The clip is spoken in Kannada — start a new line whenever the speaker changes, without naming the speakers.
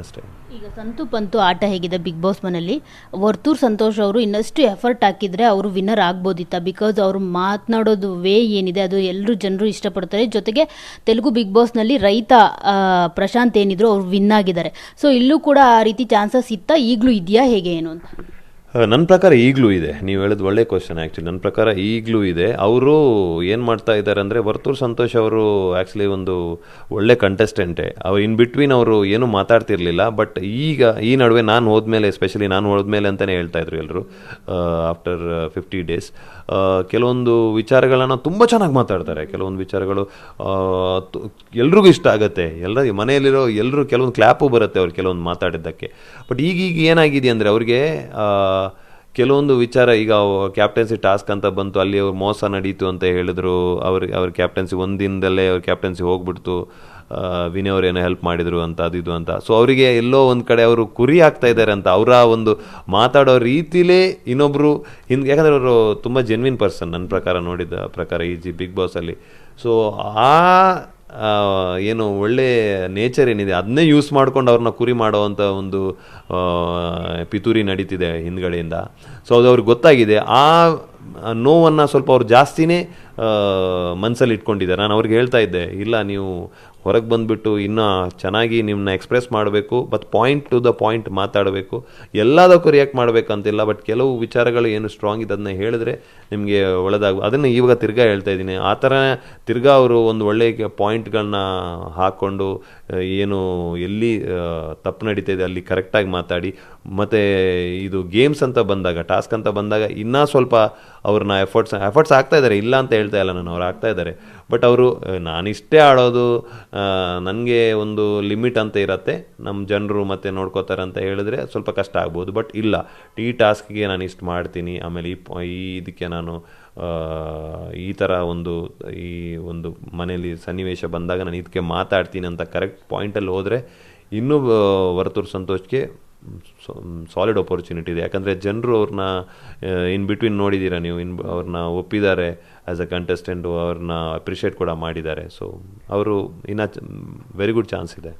ಅಷ್ಟೇ.
ಈಗ ಸಂತು ಪಂತು ಆಟ ಹೇಗಿದೆ ಬಿಗ್ ಬಾಸ್ ಮನೇಲಿ ವರ್ತೂರ್ ಸಂತೋಷ್ ಅವರು ಇನ್ನಷ್ಟು ಎಫರ್ಟ್ ಹಾಕಿದ್ರೆ ಅವರು ವಿನ್ನರ್ ಆಗ್ಬೋದಿತ್ತ? ಬಿಕಾಸ್ ಅವರು ಮಾತನಾಡೋದು ವೇ ಏನಿದೆ, ಅದು ಎಲ್ಲರೂ ಜನರು ಇಷ್ಟಪಡ್ತಾರೆ. ಜೊತೆಗೆ ತೆಲುಗು ಬಿಗ್ ಬಾಸ್ನಲ್ಲಿ ರೈತ ಪ್ರಶಾಂತ್ ಏನಿದ್ರು ಅವರು ವಿನ್ ಆಗಿದ್ದಾರೆ. ಸೊ ಇಲ್ಲೂ ಕೂಡ ಆ ರೀತಿ ಚಾನ್ಸಸ್ ಇತ್ತ? ಈಗಲೂ ಇದೆಯಾ? ಹೇಗೆ ಏನು ಅಂತ?
ನನ್ನ ಪ್ರಕಾರ ಈಗಲೂ ಇದೆ. ನೀವು ಹೇಳಿದ ಒಳ್ಳೆ ಕ್ವಶನ್ ಆ್ಯಕ್ಚುಲಿ ನನ್ನ ಪ್ರಕಾರ ಈಗಲೂ ಇದೆ. ಅವರು ಏನು ಮಾಡ್ತಾ ಇದ್ದಾರೆ ಅಂದರೆ ವರ್ತೂರ್ ಸಂತೋಷ್ ಅವರು ಆ್ಯಕ್ಚುಲಿ ಒಂದು ಒಳ್ಳೆ ಕಂಟೆಸ್ಟೆಂಟೇ ಅವ್ರು ಇನ್ ಬಿಟ್ವೀನ್ ಅವರು ಏನೂ ಮಾತಾಡ್ತಿರ್ಲಿಲ್ಲ ಬಟ್ ಈಗ ಈ ನಡುವೆ ನಾನು ಹೋದ್ಮೇಲೆ ಎಸ್ಪೆಷಲಿ ನಾನು ಹೋದ್ಮೇಲೆ ಅಂತಲೇ ಹೇಳ್ತಾ ಇದ್ರು ಎಲ್ಲರೂ ಆಫ್ಟರ್ ಫಿಫ್ಟಿ ಡೇಸ್ ಕೆಲವೊಂದು ವಿಚಾರಗಳನ್ನು ತುಂಬ ಚೆನ್ನಾಗಿ ಮಾತಾಡ್ತಾರೆ. ಕೆಲವೊಂದು ವಿಚಾರಗಳು ಎಲ್ರಿಗೂ ಇಷ್ಟ ಆಗುತ್ತೆ. ಎಲ್ಲ ಮನೆಯಲ್ಲಿರೋ ಎಲ್ಲರೂ ಕೆಲವೊಂದು ಕ್ಲ್ಯಾಪು ಬರುತ್ತೆ ಅವ್ರು ಕೆಲವೊಂದು ಮಾತಾಡಿದ್ದಕ್ಕೆ. ಬಟ್ ಈಗೀಗ ಏನಾಗಿದೆ ಅಂದರೆ ಅವ್ರಿಗೆ ಕೆಲವೊಂದು ವಿಚಾರ ಈಗ ಕ್ಯಾಪ್ಟನ್ಸಿ ಟಾಸ್ಕ್ ಅಂತ ಬಂತು ಅಲ್ಲಿ ಅವ್ರು ಮೋಸ ನಡೀತು ಅಂತ ಹೇಳಿದ್ರು ಅವ್ರ ಅವ್ರ ಕ್ಯಾಪ್ಟನ್ಸಿ ಒಂದಿನದಲ್ಲೇ ಅವ್ರ ಕ್ಯಾಪ್ಟನ್ಸಿ ಹೋಗ್ಬಿಡ್ತು ವಿನಯ್ ಅವ್ರು ಏನೋ ಹೆಲ್ಪ್ ಮಾಡಿದ್ರು ಅಂತ ಅದು ಇದು ಅಂತ. ಸೊ ಅವರಿಗೆ ಎಲ್ಲೋ ಒಂದು ಕಡೆ ಅವರು ಕುರಿ ಆಗ್ತಾ ಇದ್ದಾರೆ ಅಂತ ಅವರ ಒಂದು ಮಾತಾಡೋ ರೀತಿಲೇ ಇನ್ನೊಬ್ರು ಹಿಂದೆ ಯಾಕಂದರೆ ಅವರು ತುಂಬ ಜೆನ್ವಿನ್ ಪರ್ಸನ್ ನನ್ನ ಪ್ರಕಾರ ನೋಡಿದ ಪ್ರಕಾರ ಈ ಜಿ ಬಿಗ್ ಬಾಸಲ್ಲಿ ಸೊ ಆ, ಏನು ಒಳ್ಳೆ ನೇಚರ್ ಏನಿದೆ ಅದನ್ನೇ ಯೂಸ್ ಮಾಡ್ಕೊಂಡು ಅವ್ರನ್ನ ಕುರಿ ಮಾಡೋವಂಥ ಒಂದು ಪಿತೂರಿ ನಡೀತಿದೆ ಹಿಂದ್ಗಡೆಯಿಂದ. ಸೊ ಅದು ಅವ್ರಿಗೆ ಗೊತ್ತಾಗಿದೆ. ಆ ನೋವನ್ನು ಸ್ವಲ್ಪ ಅವ್ರು ಜಾಸ್ತಿನೇ ಮನಸ್ಸಲ್ಲಿ ಇಟ್ಕೊಂಡಿದ್ದಾರೆ. ನಾನು ಅವ್ರಿಗೆ ಹೇಳ್ತಾ ಇದ್ದೆ, ಇಲ್ಲ, ನೀವು ಹೊರಗೆ ಬಂದುಬಿಟ್ಟು ಇನ್ನೂ ಚೆನ್ನಾಗಿ ನಿಮ್ಮನ್ನ ಎಕ್ಸ್ಪ್ರೆಸ್ ಮಾಡಬೇಕು but point to the point ಮಾತಾಡಬೇಕು. ಎಲ್ಲದಕ್ಕೂ ರಿಯಾಕ್ಟ್ ಮಾಡಬೇಕಂತಿಲ್ಲ ಬಟ್ ಕೆಲವು ವಿಚಾರಗಳು ಏನು ಸ್ಟ್ರಾಂಗ್ ಇದೆ ಅದನ್ನ ಹೇಳಿದ್ರೆ ನಿಮಗೆ ಒಳ್ಳೆದಾಗ ಅದನ್ನು ಇವಾಗ ತಿರ್ಗಾ ಹೇಳ್ತಾ ಇದ್ದೀನಿ. ಆ ಥರ ತಿರ್ಗಾ ಅವರು ಒಂದು ಒಳ್ಳೆಯ ಪಾಯಿಂಟ್ಗಳನ್ನ ಹಾಕ್ಕೊಂಡು ಏನು ಎಲ್ಲಿ ತಪ್ಪು ನಡೀತಾ ಇದೆ ಅಲ್ಲಿ ಕರೆಕ್ಟಾಗಿ ಮಾತಾಡಿ, ಮತ್ತು ಇದು ಗೇಮ್ಸ್ ಅಂತ ಬಂದಾಗ ಟಾಸ್ಕ್ ಅಂತ ಬಂದಾಗ ಇನ್ನೂ ಸ್ವಲ್ಪ ಅವ್ರನ್ನ ಎಫರ್ಟ್ಸ್ ಎಫರ್ಟ್ಸ್ ಆಗ್ತಾ ಇದ್ದಾರೆ. ಇಲ್ಲ ಅಂತ ಹೇಳ್ತಾ ಇಲ್ಲ ನಾನು, ಅವ್ರು ಆಗ್ತಾ ಇದ್ದಾರೆ. ಬಟ್ ಅವರು ನಾನಿಷ್ಟೇ ಆಡೋದು ನನಗೆ ಒಂದು ಲಿಮಿಟ್ ಅಂತ ಇರತ್ತೆ. ನಮ್ಮ ಜನರು ಮತ್ತೆ ನೋಡ್ಕೋತಾರೆ ಅಂತ ಹೇಳಿದ್ರೆ ಸ್ವಲ್ಪ ಕಷ್ಟ ಆಗ್ಬೋದು. ಬಟ್ ಇಲ್ಲ, ಈ ಟಾಸ್ಕ್ಗೆ ನಾನು ಇಷ್ಟು ಮಾಡ್ತೀನಿ. ಆಮೇಲೆ ಈ ಈ ಇದಕ್ಕೆ ನಾನು ಈ ಥರ ಒಂದು, ಈ ಒಂದು ಮನೇಲಿ ಸನ್ನಿವೇಶ ಬಂದಾಗ ನಾನು ಇದಕ್ಕೆ ಮಾತಾಡ್ತೀನಿ ಅಂತ ಕರೆಕ್ಟ್ ಪಾಯಿಂಟಲ್ಲಿ ಹೋದರೆ ಇನ್ನೂ ವರ್ತೂರು ಸಂತೋಷ್ಗೆ ಸಾಲಿಡ್ ಅಪರ್ಚುನಿಟಿ ಇದೆ. ಯಾಕಂದರೆ ಜನರು ಅವ್ರನ್ನ ಇನ್ ಬಿಟ್ವೀನ್ ನೋಡಿದ್ದೀರಾ ನೀವು ಇನ್ ಅವ್ರನ್ನ ಒಪ್ಪಿದ್ದಾರೆ ಆ್ಯಸ್ ಅ ಕಂಟೆಸ್ಟೆಂಟು ಅವ್ರನ್ನ ಅಪ್ರಿಷಿಯೇಟ್ ಕೂಡ ಮಾಡಿದ್ದಾರೆ. ಸೊ ಅವರು ಇನ್ನೂ ವೆರಿ ಗುಡ್ ಚಾನ್ಸ್ ಇದೆ.